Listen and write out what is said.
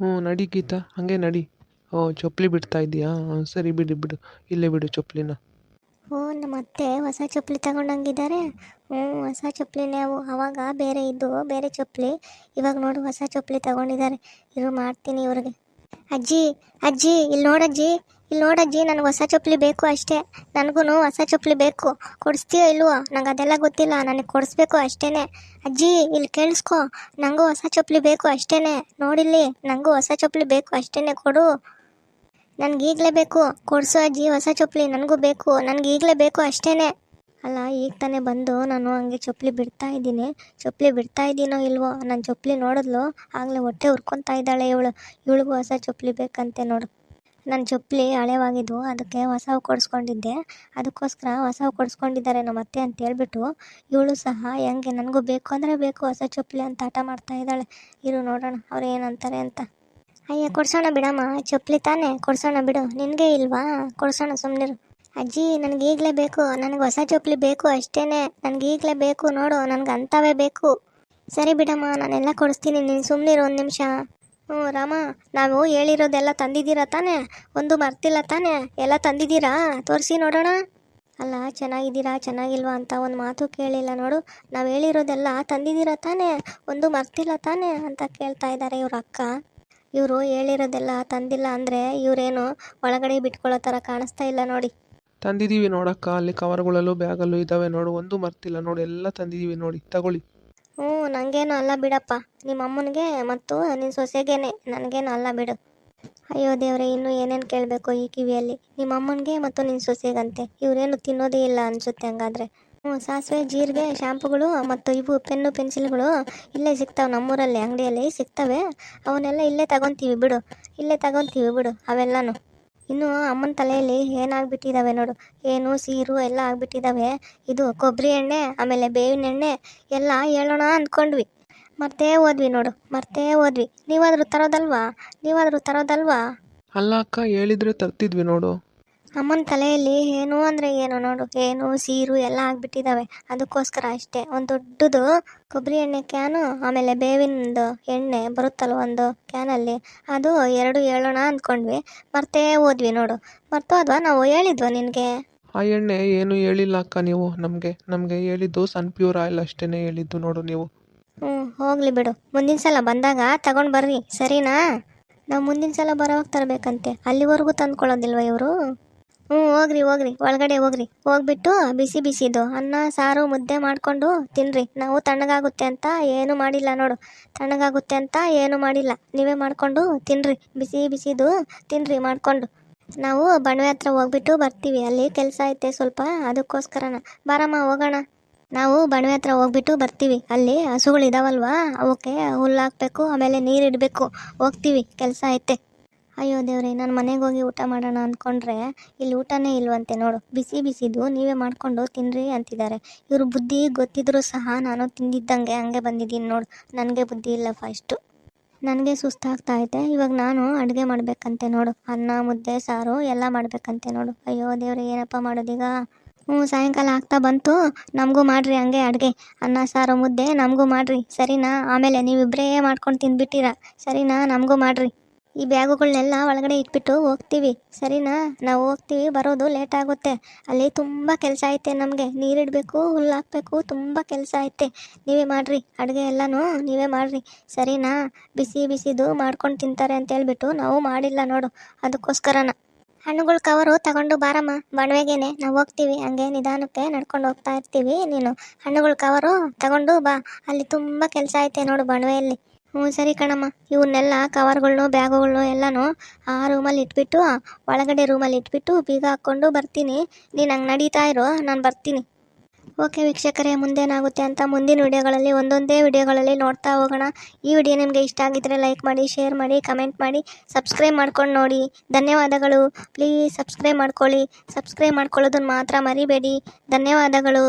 ಹ್ಞೂ, ನಡಿ ಗೀತಾ, ಹಾಗೆ ನಡಿ. ಓ, ಚಪ್ಪಲಿ ಬಿಡ್ತಾ ಇದೀಯಾ ಹ್ಞೂ, ಸರಿ ಬಿಡು ಬಿಡು. ಇಲ್ಲೇ ಬಿಡು ಚಪ್ಪಲಿನ. ಹ್ಞೂ ನಮ್ಮ ಅತ್ತೆ ಹೊಸ ಚಪ್ಪಲಿ ತಗೊಂಡಂಗಿದ್ದಾರೆ ಹ್ಞೂ, ಹೊಸ ಚಪ್ಪಲಿನೇ ಅವು. ಅವಾಗ ಬೇರೆ ಇದ್ದು, ಬೇರೆ ಚಪ್ಪಲಿ. ಇವಾಗ ನೋಡು, ಹೊಸ ಚಪ್ಪಲಿ ತಗೊಂಡಿದ್ದಾರೆ ಇರು ಮಾಡ್ತೀನಿ ಇವ್ರಿಗೆ. ಅಜ್ಜಿ ಅಜ್ಜಿ ಇಲ್ಲಿ ನೋಡಜ್ಜಿ ಇಲ್ಲಿ ನೋಡಜ್ಜಿ ನನಗೆ ಹೊಸ ಚಪ್ಪಲಿ ಬೇಕು ಅಷ್ಟೇ. ನನಗೂ ಹೊಸ ಚಪ್ಪಲಿ ಬೇಕು. ಕೊಡಿಸ್ತೀಯೋ ಇಲ್ವೋ? ನಂಗೆ ಅದೆಲ್ಲ ಗೊತ್ತಿಲ್ಲ. ನನಗೆ ಕೊಡಿಸ್ಬೇಕು ಅಷ್ಟೇ ಅಜ್ಜಿ, ಇಲ್ಲಿ ಕೇಳಿಸ್ಕೊ. ನನಗೂ ಹೊಸ ಚಪ್ಪಲಿ ಬೇಕು ಅಷ್ಟೇ ನೋಡಿಲ್ಲಿ ನನಗೂ ಹೊಸ ಚಪ್ಪಲಿ ಬೇಕು ಅಷ್ಟೇ ಕೊಡು. ನನಗೆ ಈಗಲೇ ಬೇಕು. ಕೊಡಿಸು ಅಜ್ಜಿ, ಹೊಸ ಚಪ್ಪಲಿ ನನಗೂ ಬೇಕು. ನನಗೆ ಈಗಲೇ ಬೇಕು ಅಷ್ಟೇ ಅಲ್ಲ, ಈಗ ತಾನೇ ಬಂದು ನಾನು ಹಂಗೆ ಚಪ್ಪಲಿ ಬಿಡ್ತಾ ಇದ್ದೀನಿ. ಚಪ್ಪಲಿ ಬಿಡ್ತಾ ಇದ್ದೀನೋ ಇಲ್ವೋ? ನಾನು ಚಪ್ಪಲಿ ನೋಡಿದ್ಲು. ಆಗಲೇ ಹೊಟ್ಟೆ ಹುರ್ಕೊತಾ ಇದ್ದಾಳೆ ಇವಳು. ಇವಳಿಗೂ ಹೊಸ ಚಪ್ಪಲಿ ಬೇಕಂತೆ ನೋಡು. ನನ್ನ ಚಪ್ಪಲಿ ಹಳೆವಾಗಿದ್ವು, ಅದಕ್ಕೆ ಹೊಸವು ಕೊಡಿಸ್ಕೊಂಡಿದ್ದೆ. ಅದಕ್ಕೋಸ್ಕರ ಹೊಸವು ಕೊಡಿಸ್ಕೊಂಡಿದ್ದಾರೆ ನಮ್ಮ ಅತ್ತೆ ಅಂತ ಹೇಳ್ಬಿಟ್ಟು, ಇವಳು ಸಹ ಹೆಂಗೆ, ನನಗೂ ಬೇಕು ಅಂದರೆ ಬೇಕು, ಹೊಸ ಚಪ್ಪಲಿ ಅಂತ ಆಟ ಮಾಡ್ತಾ ಇದ್ದಾಳೆ. ಇರು ನೋಡೋಣ, ಅವ್ರು ಏನಂತಾರೆ ಅಂತ. ಅಯ್ಯ, ಕೊಡ್ಸೋಣ ಬಿಡಮ್ಮ ಚಪ್ಪಲಿ ತಾನೇ, ಕೊಡ್ಸೋಣ ಬಿಡು. ನಿನಗೆ ಇಲ್ವಾ? ಕೊಡ್ಸೋಣ ಸುಮ್ಮನಿರು ಅಜ್ಜಿ, ನನಗೆ ಈಗಲೇ ಬೇಕು, ನನಗೆ ಹೊಸ ಚಪ್ಪಲಿ ಬೇಕು ಅಷ್ಟೇ ನನಗೆ ಈಗಲೇ ಬೇಕು, ನೋಡು, ನನಗೆ ಅಂಥವೇ ಬೇಕು. ಸರಿ ಬಿಡಮ್ಮ, ನಾನೆಲ್ಲ ಕೊಡಿಸ್ತೀನಿ, ನೀನು ಸುಮ್ಮನಿರು ಒಂದು ನಿಮಿಷ. ಹ್ಞೂ ರಾಮ, ನಾವು ಹೇಳಿರೋದೆಲ್ಲ ತಂದಿದ್ದೀರಾ ತಾನೇ? ಒಂದು ಮರ್ತಿಲ್ಲ ತಾನೆ? ಎಲ್ಲ ತಂದಿದ್ದೀರಾ? ತೋರಿಸಿ ನೋಡೋಣ. ಅಲ್ಲ, ಚೆನ್ನಾಗಿದ್ದೀರಾ, ಚೆನ್ನಾಗಿಲ್ವಾ ಅಂತ ಒಂದು ಮಾತು ಕೇಳಿಲ್ಲ ನೋಡು. ನಾವು ಹೇಳಿರೋದೆಲ್ಲ ತಂದಿದ್ದೀರಾ ತಾನೇ? ಒಂದು ಮರ್ತಿಲ್ಲ ತಾನೇ ಅಂತ ಕೇಳ್ತಾ ಇದ್ದಾರೆ ಇವ್ರ ಅಕ್ಕ. ಇವರು ಹೇಳಿರೋದೆಲ್ಲ ತಂದಿಲ್ಲ ಅಂದರೆ ಇವರೇನು ಒಳಗಡೆ ಬಿಟ್ಕೊಳ್ಳೋ ಥರ ಕಾಣಿಸ್ತಾ ಇಲ್ಲ ನೋಡಿ. ತಂದಿದ್ದೀವಿ ನೋಡಕ್ಕ, ಅಲ್ಲಿ ಕವರ್ಗಳಲ್ಲೂ ಬ್ಯಾಗಲ್ಲೂ ಇದ್ದಾವೆ ನೋಡು. ಒಂದು ಮರ್ತಿಲ್ಲ ನೋಡಿ, ಎಲ್ಲ ತಂದಿದ್ದೀವಿ ನೋಡಿ. ತಗೊಳ್ಳಿ. ಹ್ಞೂ ನನಗೇನು ಅಲ್ಲ ಬಿಡಪ್ಪ. ನಿಮ್ಮ ಅಮ್ಮನಿಗೆ ಮತ್ತು ನಿನ್ನ ಸೊಸೆಗೇನೆ ನನಗೇನು ಅಲ್ಲ ಬಿಡು. ಅಯ್ಯೋ ದೇವ್ರೆ, ಇನ್ನೂ ಏನೇನು ಕೇಳಬೇಕು ಈ ಕಿವಿಯಲ್ಲಿ? ನಿಮ್ಮ ಅಮ್ಮನಿಗೆ ಮತ್ತು ನಿನ್ನ ಸೊಸೆಗಂತೆ. ಇವರೇನು ತಿನ್ನೋದೇ ಇಲ್ಲ ಅನಿಸುತ್ತೆ ಹಂಗಾದ್ರೆ. ಹ್ಞೂ, ಸಾಸಿವೆ, ಜೀರಿಗೆ ಶ್ಯಾಂಪುಗಳು ಮತ್ತು ಇವು ಪೆನ್ನು, ಪೆನ್ಸಿಲ್ಗಳು ಇಲ್ಲೇ ಸಿಗ್ತಾವೆ ನಮ್ಮೂರಲ್ಲಿ ಅಂಗಡಿಯಲ್ಲಿ ಸಿಗ್ತವೆ. ಅವನ್ನೆಲ್ಲ ಇಲ್ಲೇ ತಗೊತೀವಿ ಬಿಡು. ಇಲ್ಲೇ ತಗೊತೀವಿ ಬಿಡು ಅವೆಲ್ಲನೂ. ಇನ್ನು ಅಮ್ಮನ ತಲೆಯಲ್ಲಿ ಏನಾಗ್ಬಿಟ್ಟಿದ್ದಾವೆ ನೋಡು. ಏನು, ಸೀರು ಎಲ್ಲ ಆಗ್ಬಿಟ್ಟಿದ್ದಾವೆ ಇದು ಕೊಬ್ಬರಿ ಎಣ್ಣೆ, ಆಮೇಲೆ ಬೇವಿನ ಎಣ್ಣೆ ಎಲ್ಲ ಹೇಳೋಣ ಅಂದ್ಕೊಂಡ್ವಿ. ಮರ್ತೇ ಹೋದ್ವಿ ನೋಡು, ಮರ್ತೇ ಹೋದ್ವಿ. ನೀವಾದರೂ ತರೋದಲ್ವಾ? ನೀವಾದರೂ ತರೋದಲ್ವಾ? ಅಲ್ಲ ಅಕ್ಕ, ಹೇಳಿದ್ರೆ ತರ್ತಿದ್ವಿ ನೋಡು. ಅಮ್ಮನ ತಲೆಯಲ್ಲಿ ಏನು ಅಂದರೆ ಏನು ನೋಡು ಏನು ಸೀರು ಎಲ್ಲ ಆಗಿಬಿಟ್ಟಿದ್ದಾವೆ ಅದಕ್ಕೋಸ್ಕರ ಅಷ್ಟೇ. ಒಂದು ದೊಡ್ಡದು ಕೊಬ್ಬರಿ ಎಣ್ಣೆ ಕ್ಯಾನು ಆಮೇಲೆ ಬೇವಿನದು ಎಣ್ಣೆ ಬರುತ್ತಲ್ಲ ಒಂದು ಕ್ಯಾನಲ್ಲಿ ಅದು ಎರಡು ಹೇಳೋಣ ಅಂದ್ಕೊಂಡ್ವಿ ಮರ್ತೇ ಹೋದ್ವಿ ನೋಡು. ಮರ್ತೋದ್ವಾ ನಾವು ಹೇಳಿದ್ವಾ ನಿನಗೆ? ಆ ಎಣ್ಣೆ ಏನು ಹೇಳಿಲ್ಲ ಅಕ್ಕ ನೀವು. ನಮಗೆ ನಮಗೆ ಹೇಳಿದ್ದು ಸನ್ ಪ್ಯೂರ್ ಆಯಿಲ್ ಅಷ್ಟೇ ಹೇಳಿದ್ದು ನೋಡು ನೀವು. ಹ್ಞೂ ಹೋಗಲಿ ಬಿಡು. ಮುಂದಿನ ಸಲ ಬಂದಾಗ ತಗೊಂಡು ಬರ್ರಿ. ಸರಿನಾ? ನಾವು ಮುಂದಿನ ಸಲ ಬರೋವಾಗ ತರಬೇಕಂತೆ. ಅಲ್ಲಿವರೆಗೂ ತಂದ್ಕೊಳ್ಳೋದಿಲ್ವ ಇವರು? ಹ್ಞೂ, ಹೋಗ್ರಿ ಹೋಗ್ರಿ. ಒಳಗಡೆ ಹೋಗ್ರಿ. ಹೋಗ್ಬಿಟ್ಟು ಬಿಸಿ ಬಿಸಿದು, ಅನ್ನ, ಸಾರು, ಮುದ್ದೆ ಮಾಡಿಕೊಂಡು ತಿನ್ರಿ. ನಾವು ತಣ್ಣಗಾಗುತ್ತೆ ಅಂತ ಏನು ಮಾಡಿಲ್ಲ ನೋಡು. ತಣ್ಣಗಾಗುತ್ತೆ ಅಂತ ಏನು ಮಾಡಿಲ್ಲ. ನೀವೇ ಮಾಡಿಕೊಂಡು ತಿನ್ರಿ. ಬಿಸಿ ಬಿಸಿದು ತಿನ್ರಿ ಮಾಡಿಕೊಂಡು. ನಾವು ಬಣವೆ ಹತ್ರ ಹೋಗ್ಬಿಟ್ಟು ಬರ್ತೀವಿ. ಅಲ್ಲಿ ಕೆಲಸ ಐತೆ ಸ್ವಲ್ಪ, ಅದಕ್ಕೋಸ್ಕರನ. ಬಾರಮ್ಮ, ಹೋಗೋಣ. ನಾವು ಬಣವೆ ಹತ್ರ ಹೋಗ್ಬಿಟ್ಟು ಬರ್ತೀವಿ. ಅಲ್ಲಿ ಹಸುಗಳು ಇದಾವಲ್ವಾ ಅವಕ್ಕೆ ಹುಲ್ಲು ಹಾಕ್ಬೇಕು, ಆಮೇಲೆ ನೀರು ಇಡಬೇಕು ಹೋಗ್ತೀವಿ. ಕೆಲಸ ಐತೆ. ಅಯ್ಯೋ ದೇವ್ರೆ, ನಾನು ಮನೆಗೆ ಹೋಗಿ ಊಟ ಮಾಡೋಣ ಅಂದ್ಕೊಂಡ್ರೆ ಇಲ್ಲಿ ಊಟನೇ ಇಲ್ವಂತೆ ನೋಡು. ಬಿಸಿ ಬಿಸಿದು ನೀವೇ ಮಾಡಿಕೊಂಡು ತಿನ್ರಿ ಅಂತಿದ್ದಾರೆ. ಇವರು ಬುದ್ಧಿ ಗೊತ್ತಿದ್ರೂ ಸಹ ನಾನು ತಿಂದಿದ್ದಂಗೆ ಹಂಗೆ ಬಂದಿದ್ದೀನಿ ನೋಡು. ನನಗೆ ಬುದ್ಧಿ ಇಲ್ಲ ಫಸ್ಟು ನನಗೆ ಸುಸ್ತಾಗ್ತಾ ಐತೆ. ಇವಾಗ ನಾನು ಅಡುಗೆ ಮಾಡಬೇಕಂತೆ ನೋಡು. ಅನ್ನ, ಮುದ್ದೆ, ಸಾರು ಎಲ್ಲ ಮಾಡಬೇಕಂತೆ ನೋಡು. ಅಯ್ಯೋ ದೇವ್ರೆ, ಏನಪ್ಪ ಮಾಡೋದೀಗ? ಹ್ಞೂ, ಸಾಯಂಕಾಲ ಆಗ್ತಾ ಬಂತು. ನಮಗೂ ಮಾಡ್ರಿ ಹಂಗೆ ಅಡುಗೆ. ಅನ್ನ, ಸಾರು, ಮುದ್ದೆ ನಮಗೂ ಮಾಡ್ರಿ. ಸರಿನಾ? ಆಮೇಲೆ ನೀವಿಬ್ಬರೇ ಮಾಡ್ಕೊಂಡು ತಿಂದ್ಬಿಟ್ಟಿರ. ಸರಿನಾ? ನಮಗೂ ಮಾಡ್ರಿ. ಈ ಬ್ಯಾಗುಗಳನ್ನೆಲ್ಲ ಒಳಗಡೆ ಇಟ್ಬಿಟ್ಟು ಹೋಗ್ತೀವಿ. ಸರಿನಾ? ನಾವು ಹೋಗ್ತೀವಿ, ಬರೋದು ಲೇಟ್ ಆಗುತ್ತೆ. ಅಲ್ಲಿ ತುಂಬ ಕೆಲಸ ಐತೆ ನಮಗೆ. ನೀರಿಡಬೇಕು, ಹುಲ್ಲು ಹಾಕಬೇಕು, ತುಂಬ ಕೆಲಸ ಐತೆ. ನೀವೇ ಮಾಡಿರಿ, ಅಡುಗೆ ಎಲ್ಲನೂ ನೀವೇ ಮಾಡಿರಿ. ಸರಿನಾ? ಬಿಸಿ ಬಿಸಿದು ಮಾಡ್ಕೊಂಡು ತಿಂತಾರೆ ಅಂತ ಹೇಳ್ಬಿಟ್ಟು ನಾವು ಮಾಡಿಲ್ಲ ನೋಡು, ಅದಕ್ಕೋಸ್ಕರನ. ಹಣ್ಣುಗಳ ಕವರು ತಗೊಂಡು ಬಾರಮ್ಮ, ಬಣವೆಗೇನೆ. ನಾವು ಹೋಗ್ತೀವಿ, ಹಂಗೆ ನಿಧಾನಕ್ಕೆ ನಡ್ಕೊಂಡು ಹೋಗ್ತಾ ಇರ್ತೀವಿ ನೀನು. ಹಣ್ಣುಗಳ ಕವರು ತಗೊಂಡು ಬಾ, ಅಲ್ಲಿ ತುಂಬ ಕೆಲಸ ಐತೆ ನೋಡು ಬಣವೆಯಲ್ಲಿ ಹ್ಞೂ, ಸರಿ ಕಣಮ್ಮ. ಇವನ್ನೆಲ್ಲ ಕವರ್ಗಳನ್ನೋ ಬ್ಯಾಗುಗಳನ್ನೋ ಎಲ್ಲನೂ ಆ ರೂಮಲ್ಲಿ ಇಟ್ಬಿಟ್ಟು, ಒಳಗಡೆ ರೂಮಲ್ಲಿ ಇಟ್ಬಿಟ್ಟು ಬೀಗ ಹಾಕ್ಕೊಂಡು ಬರ್ತೀನಿ. ನೀನು ಹಂಗೆ ನಡೀತಾ ಇರೋ, ನಾನು ಬರ್ತೀನಿ. ಓಕೆ ವೀಕ್ಷಕರೇ, ಮುಂದೇನಾಗುತ್ತೆ ಅಂತ ಮುಂದಿನ ವಿಡಿಯೋಗಳಲ್ಲಿ, ಒಂದೊಂದೇ ವಿಡಿಯೋಗಳಲ್ಲಿ ನೋಡ್ತಾ ಹೋಗೋಣ. ಈ ವಿಡಿಯೋ ನಿಮಗೆ ಇಷ್ಟ ಆಗಿದ್ದರೆ ಲೈಕ್ ಮಾಡಿ, ಶೇರ್ ಮಾಡಿ, ಕಮೆಂಟ್ ಮಾಡಿ, ಸಬ್ಸ್ಕ್ರೈಬ್ ಮಾಡ್ಕೊಂಡು ನೋಡಿ. ಧನ್ಯವಾದಗಳು. ಪ್ಲೀಸ್ ಸಬ್ಸ್ಕ್ರೈಬ್ ಮಾಡ್ಕೊಳ್ಳಿ. ಸಬ್ಸ್ಕ್ರೈಬ್ ಮಾಡ್ಕೊಳ್ಳೋದನ್ನು ಮಾತ್ರ ಮರಿಬೇಡಿ. ಧನ್ಯವಾದಗಳು.